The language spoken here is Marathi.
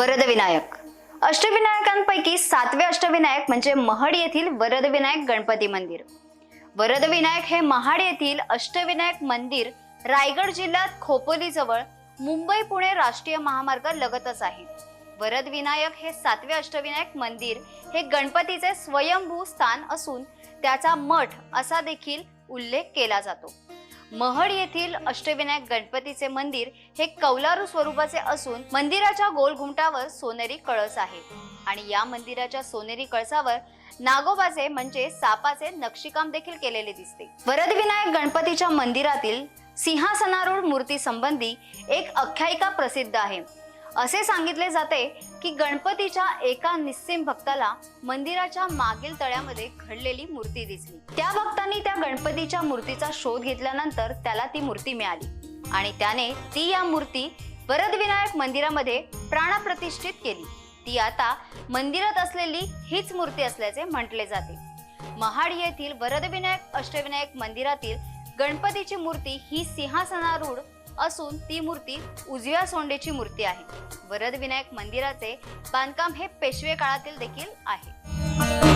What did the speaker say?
वरदविनायक. अष्टविनायकांपैकी सातवे अष्टविनायक म्हणजे महड येथील वरदविनायक गणपती मंदिर. वरदविनायक हे महाड येथील अष्टविनायक मंदिर रायगड जिल्ह्यात खोपोली जवळ मुंबई पुणे राष्ट्रीय महामार्ग लगतच आहे. वरदविनायक हे सातवे अष्टविनायक मंदिर हे गणपतीचे स्वयंभू स्थान असून त्याचा मठ असा देखील उल्लेख केला जातो. महड येथील अष्टविनायक गणपतीचे मंदिर हे कौलारू स्वरूपाचे असून मंदिराच्या गोल घुमटावर सोनेरी कळस आहे. आणि या मंदिराच्या सोनेरी कळसावर नागोबाचे म्हणजे सापाचे नक्षीकाम देखील केलेले दिसते. वरदविनायक गणपतीच्या मंदिरातील सिंहासनारूढ मूर्ती संबंधी एक आख्यायिका प्रसिद्ध आहे. असे सांगितले जाते की गणपतीच्या एका निस्सिम भक्ताला मंदिराच्या मागील तळ्यामध्ये घडलेली मूर्ती दिसली. त्या भक्तांनी गणपतीच्या मूर्तीचा शोध घेतल्यानंतर त्याला ती मूर्ती मिळाली. आणि त्याने ती या मूर्ती वरदविनायक मंदिरामध्ये प्राणप्रतिष्ठित केली. ती आता मंदिरात असलेली हीच मूर्ती असल्याचे म्हटले जाते. महाड येथील वरदविनायक अष्टविनायक मंदिरातील गणपतीची मूर्ती ही सिंहासनारूढ असून ती मूर्ती उजव्या सोंडेची मूर्ती आहे. वरदविनायक मंदिराचे बांधकाम हे पेशवे काळातील देखील आहे.